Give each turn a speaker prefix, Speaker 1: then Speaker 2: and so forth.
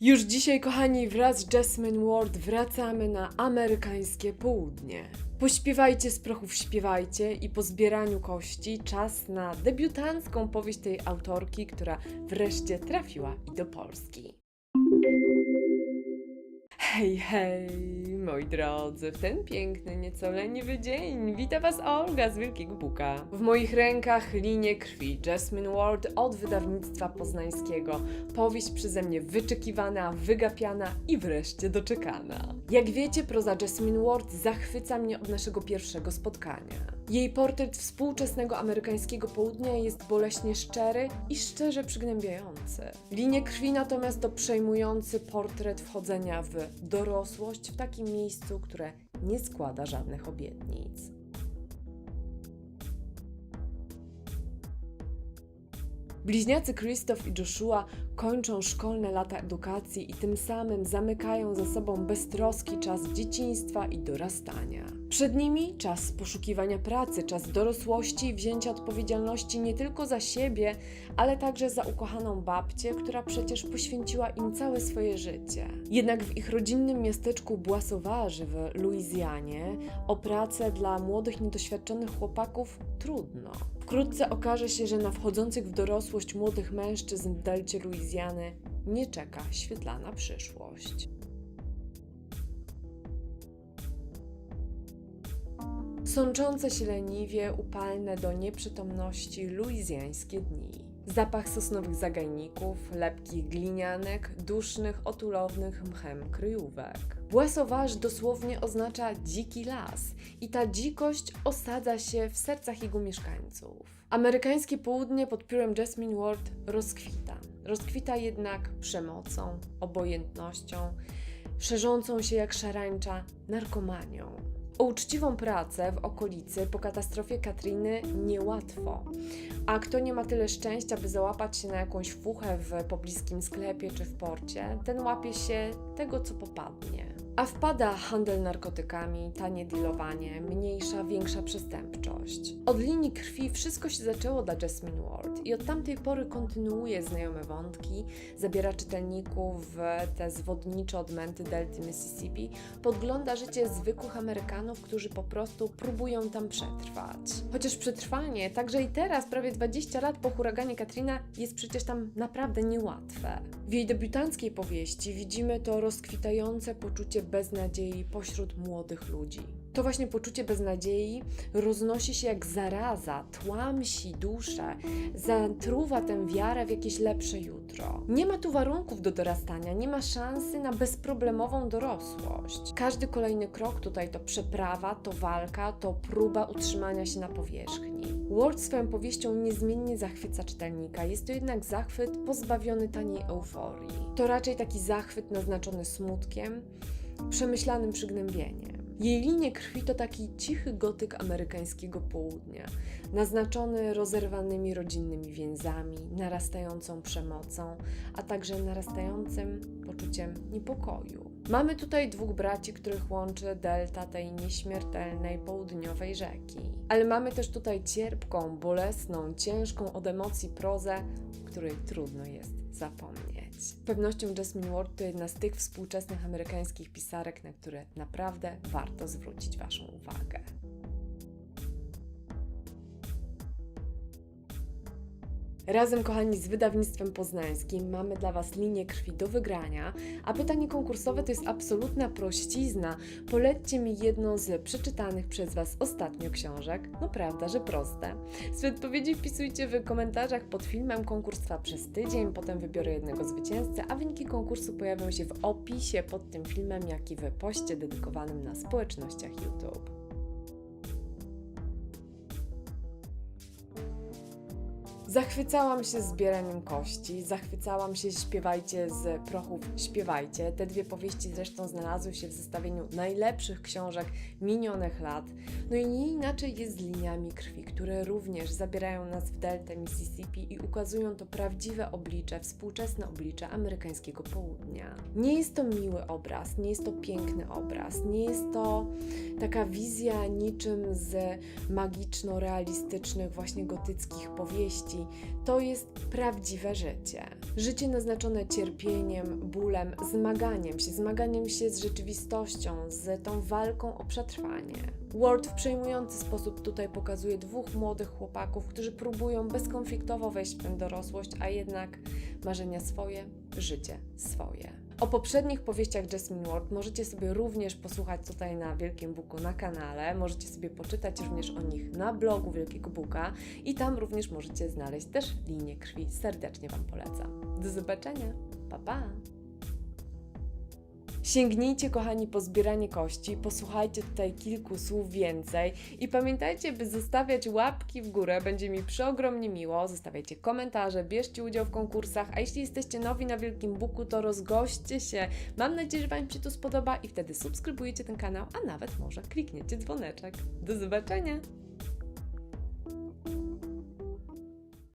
Speaker 1: Już dzisiaj, kochani, wraz z Jasmine Ward wracamy na amerykańskie południe. Pośpiewajcie z prochów, śpiewajcie i po zbieraniu kości czas na debiutancką powieść tej autorki, która wreszcie trafiła i do Polski. Hej, hej, moi drodzy, w ten piękny, nieco leniwy dzień wita Was Olga z Wielkiego Buka. W moich rękach linie krwi Jasmine Ward od wydawnictwa poznańskiego. Powieść przeze mnie wyczekiwana, wygapiana i wreszcie doczekana. Jak wiecie, proza Jasmine Ward zachwyca mnie od naszego pierwszego spotkania. Jej portret współczesnego amerykańskiego południa jest boleśnie szczery i szczerze przygnębiający. Linie krwi natomiast to przejmujący portret wchodzenia w dorosłość w takim miejscu, które nie składa żadnych obietnic. Bliźniacy Krzysztof i Joshua kończą szkolne lata edukacji i tym samym zamykają za sobą beztroski czas dzieciństwa i dorastania. Przed nimi czas poszukiwania pracy, czas dorosłości i wzięcia odpowiedzialności nie tylko za siebie, ale także za ukochaną babcię, która przecież poświęciła im całe swoje życie. Jednak w ich rodzinnym miasteczku Sauvage w Luizjanie o pracę dla młodych, niedoświadczonych chłopaków trudno. Wkrótce okaże się, że na wchodzących w dorosłość młodych mężczyzn w delcie Luizjany nie czeka świetlana przyszłość. Sączące się leniwie, upalne do nieprzytomności luizjańskie dni. Zapach sosnowych zagajników, lepkich glinianek, dusznych, otulownych mchem kryjówek. Sauvage dosłownie oznacza dziki las i ta dzikość osadza się w sercach jego mieszkańców. Amerykańskie południe pod piórem Jasmine Ward rozkwita. Rozkwita jednak przemocą, obojętnością, szerzącą się jak szarańcza narkomanią. O uczciwą pracę w okolicy po katastrofie Katriny niełatwo. A kto nie ma tyle szczęścia, by załapać się na jakąś fuchę w pobliskim sklepie czy w porcie, ten łapie się tego, co popadnie. A wpada handel narkotykami, tanie dealowanie, mniejsza, większa przestępczość. Od linii krwi wszystko się zaczęło dla Jasmine Ward i od tamtej pory kontynuuje znajome wątki, zabiera czytelników w te zwodnicze odmęty delty Mississippi, podgląda życie zwykłych Amerykanów, którzy po prostu próbują tam przetrwać. Chociaż przetrwanie, także i teraz, prawie 20 lat po huraganie Katrina, jest przecież tam naprawdę niełatwe. W jej debiutanckiej powieści widzimy to rozkwitające poczucie beznadziei pośród młodych ludzi. To właśnie poczucie beznadziei roznosi się jak zaraza, tłamsi duszę, zatruwa tę wiarę w jakieś lepsze jutro. Nie ma tu warunków do dorastania, nie ma szansy na bezproblemową dorosłość. Każdy kolejny krok tutaj to przeprawa, to walka, to próba utrzymania się na powierzchni. Ward swoją powieścią niezmiennie zachwyca czytelnika, jest to jednak zachwyt pozbawiony taniej euforii. To raczej taki zachwyt naznaczony smutkiem, przemyślanym przygnębieniem. Jej linie krwi to taki cichy gotyk amerykańskiego południa, naznaczony rozerwanymi rodzinnymi więzami, narastającą przemocą, a także narastającym poczuciem niepokoju. Mamy tutaj dwóch braci, których łączy delta tej nieśmiertelnej południowej rzeki. Ale mamy też tutaj cierpką, bolesną, ciężką od emocji prozę, której trudno jest zapomnieć. Z pewnością Jasmine Ward to jedna z tych współczesnych amerykańskich pisarek, na które naprawdę warto zwrócić Waszą uwagę. Razem, kochani, z wydawnictwem poznańskim mamy dla Was linię krwi do wygrania, a pytanie konkursowe to jest absolutna prościzna. Polećcie mi jedną z przeczytanych przez Was ostatnio książek. No prawda, że proste. Swoje odpowiedzi wpisujcie w komentarzach pod filmem. Konkurs trwa przez tydzień, potem wybiorę jednego zwycięzcę, a wyniki konkursu pojawią się w opisie pod tym filmem, jak i w poście dedykowanym na społecznościach YouTube. Zachwycałam się zbieraniem kości, zachwycałam się Śpiewajcie z prochów, śpiewajcie. Te dwie powieści zresztą znalazły się w zestawieniu najlepszych książek minionych lat. No i nie inaczej jest z liniami krwi, które również zabierają nas w deltę Mississippi i ukazują to prawdziwe oblicze, współczesne oblicze amerykańskiego południa. Nie jest to miły obraz, nie jest to piękny obraz, nie jest to taka wizja niczym z magiczno-realistycznych, właśnie gotyckich powieści, To jest prawdziwe życie. Życie naznaczone cierpieniem, bólem, zmaganiem się, zmaganiem się z rzeczywistością, z tą walką o przetrwanie. Ward w przejmujący sposób tutaj pokazuje dwóch młodych chłopaków, którzy próbują bezkonfliktowo wejść w tę dorosłość, a jednak marzenia swoje, życie swoje. O poprzednich powieściach Jasmine Ward możecie sobie również posłuchać tutaj na Wielkim Buku na kanale. Możecie sobie poczytać również o nich na blogu Wielkiego Buka i tam również możecie znaleźć też linię krwi. Serdecznie Wam polecam. Do zobaczenia. Pa pa! Sięgnijcie, kochani, po zbieranie kości, posłuchajcie tutaj kilku słów więcej i pamiętajcie, by zostawiać łapki w górę, będzie mi przeogromnie miło. Zostawiajcie komentarze, bierzcie udział w konkursach, a jeśli jesteście nowi na Wielkim Buku, to rozgoście się. Mam nadzieję, że Wam się to spodoba i wtedy subskrybujecie ten kanał, a nawet może klikniecie dzwoneczek. Do zobaczenia!